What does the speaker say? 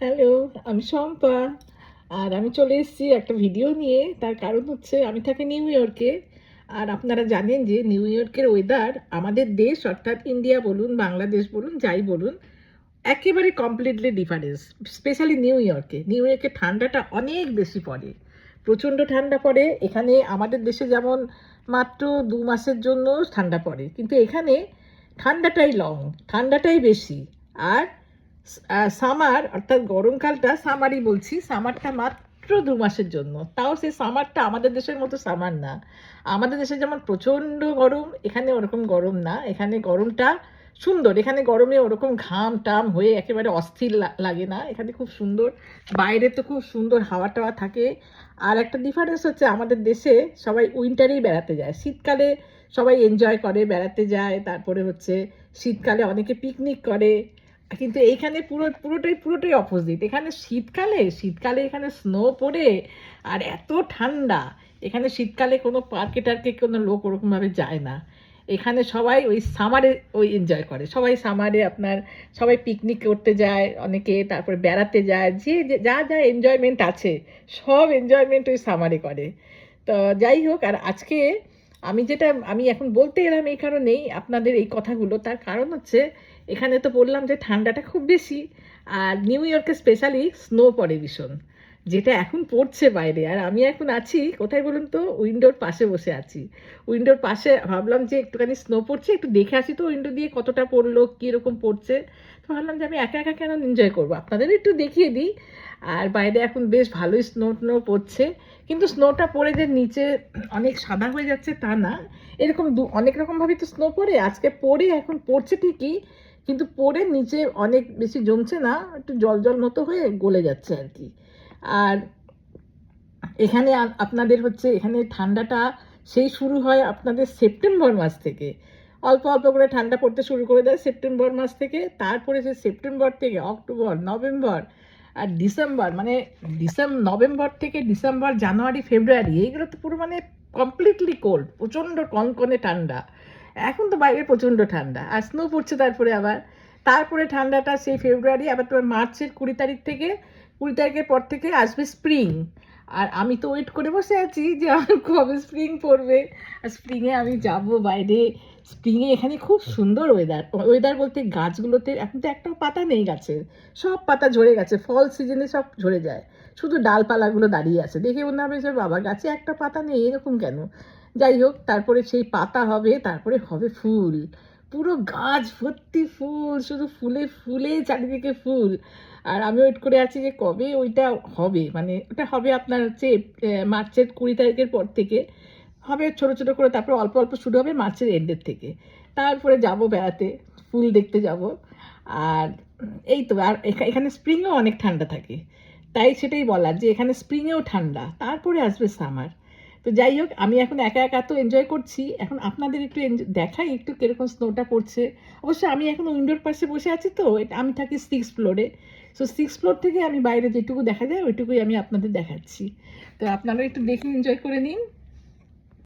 Hello আমি শম্পা। আর আমি চলে এসেছি একটা ভিডিও নিয়ে। তার কারণ হচ্ছে, আমি থাকি নিউ ইয়র্কে আর আপনারা জানেন যে নিউ ইয়র্কের ওয়েদার আমাদের দেশ, অর্থাৎ ইন্ডিয়া বলুন বাংলাদেশ বলুন, যাই বলুন, একেবারে কমপ্লিটলি ডিফারেন্স স্পেশালি নিউ ইয়র্কে নিউ ইয়র্কে ঠান্ডাটা অনেক বেশি পড়ে। প্রচণ্ড ঠান্ডা পড়ে। এখানে আমাদের দেশে যেমন মাত্র দু মাসের জন্য ঠান্ডা পড়ে। কিন্তু এখানে ঠান্ডাটাই লং ঠান্ডাটাই বেশি। আর সামার, অর্থাৎ গরমকালটা সামারই বলছি, সামারটা মাত্র দু মাসের জন্য। তাও সেই সামারটা আমাদের দেশের মতো সামার না। আমাদের দেশে যেমন প্রচণ্ড গরম, এখানে ওরকম গরম না। এখানে গরমটা সুন্দর, এখানে গরমে ওরকম ঘাম টাম হয়ে একেবারে অস্থির লাগে না। এখানে খুব সুন্দর, বাইরে তো খুব সুন্দর হাওয়া টাওয়া থাকে। আর একটা ডিফারেন্স হচ্ছে আমাদের দেশে সবাই উইন্টারেই বেড়াতে যায়। শীতকালে সবাই এনজয় করে, বেড়াতে যায়। তারপরে হচ্ছে শীতকালে অনেকে পিকনিক করে। কিন্তু এইখানে পুরো, পুরোটাই পুরোটাই অপোজিট এখানে শীতকালে শীতকালে এখানে স্নো পড়ে আর এত ঠান্ডা। এখানে শীতকালে কোনো পার্কে টার্কে কোনো লোক ওরকমভাবে যায় না। এখানে সবাই ওই সামারে ওই এনজয় করে। সবাই সামারে আপনার, সবাই পিকনিক করতে যায় অনেকে, তারপরে বেড়াতে যায়। যে, যে- যা এনজয়মেন্ট আছে, সব এনজয়মেন্ট ওই সামারে করে। তো যাই হোক, আর আজকে আমি যেটা, আমি এখন বলতে এলাম এই কারণেই আপনাদের এই কথাগুলো। তার কারণ হচ্ছে, এখানে তো বললাম যে ঠান্ডাটা খুব বেশি, আর নিউ ইয়র্কে স্পেশালি স্নো পড়ে ভীষণ। যেটা এখন পড়ছে বাইরে। আর আমি এখন আছি, কোথায় বলুন তো? উইন্ডোর পাশে বসে আছি। উইন্ডোর পাশে ভাবলাম যে একটুখানি স্নো পড়ছে, একটু দেখে আসি তো উইন্ডো দিয়ে কতটা পড়ল, কীরকম পড়ছে। তো ভাবলাম যে আমি একা একা কেন এনজয় করব? আপনাদের একটু দেখিয়ে দিই। আর বাইরে এখন বেশ ভালোই স্নো নো পড়ছে। কিন্তু স্নোটা পড়ে যে নিচে অনেক সাদা হয়ে যাচ্ছে তা না। এরকম দু, অনেক রকমভাবেই তো স্নো পড়ে, আজকে পড়ে, এখন পড়ছে ঠিকই। কিন্তু পড়ে নিচে অনেক বেশি জমছে না, একটু জল জল মতো হয়ে গলে যাচ্ছে আর কি। আর এখানে আপনাদের হচ্ছে এখানে ঠান্ডাটা সেই শুরু হয় আপনাদের সেপ্টেম্বর মাস থেকে। অল্প অল্প করে ঠান্ডা পড়তে শুরু করে দেয় সেপ্টেম্বর মাস থেকে। তারপরে সে সেপ্টেম্বর থেকে অক্টোবর, নভেম্বর আর ডিসেম্বর মানে ডিসেম নভেম্বর থেকে ডিসেম্বর, জানুয়ারি, ফেব্রুয়ারি, এইগুলো তো পুরো মানে কমপ্লিটলি কোল্ড প্রচণ্ড কনকনে ঠান্ডা। এখন তো বাইরে প্রচণ্ড ঠান্ডা। আর স্নো পড়ছে তারপরে আবার। তারপরে ঠান্ডাটা সেই ফেব্রুয়ারি, আবার তোমার মার্চের কুড়ি তারিখ থেকে কুড়ি তারিখের পর থেকে আসবে স্প্রিং আর আমি তো ওয়েট করে বসে আছি যে আমার কবে স্প্রিং পড়বে। আর স্প্রিংয়ে আমি যাব বাইরে। স্প্রিংয়ে এখানে খুব সুন্দর ওয়েদার ওয়েদার বলতে গাছগুলোতে এখন তো একটাও পাতা নেই গাছের। সব পাতা ঝরে গেছে ফল সিজনে সব ঝরে যায়। শুধু ডালপালাগুলো দাঁড়িয়ে আছে। দেখে মনে হবে যে বাবা, গাছে একটা পাতা নেই, এরকম কেন? যাই হোক, তারপরে সেই পাতা হবে, তারপরে হবে ফুল। পুরো গাছ ভর্তি ফুল, শুধু ফুলে ফুলে চারিদিকে ফুল। আর আমি ওয়েট করে আছি যে কবে ওইটা হবে মানে ওটা হবে আপনার হচ্ছে মার্চের কুড়ি তারিখের পর থেকে। হবে ছোট ছোট করে, তারপরে অল্প অল্প শুরু হবে মার্চের এন্ডের থেকে। তারপরে যাব বেড়াতে, ফুল দেখতে যাব। আর এই তো, আর এখা- এখানে স্প্রিংও অনেক ঠান্ডা থাকে। তাই সেটাই বলার যে এখানে স্প্রিংয়েও ঠান্ডা, তারপরে আসবে সামার তো যাই হোক, আমি এখন একা একা তো এনজয় করছি। এখন আপনাদের একটু দেখাই একটু কীরকম স্নোটা পড়ছে। অবশ্য আমি এখন উইন্ডোর পাশে বসে আছি তো আমি থাকি সিক্স ফ্লোরে সো সিক্স ফ্লোর থেকে আমি বাইরে যেটুকু দেখা যায়, ওইটুকুই আমি আপনাদের দেখাচ্ছি। তো আপনারা একটু দেখে এনজয় করে নিন।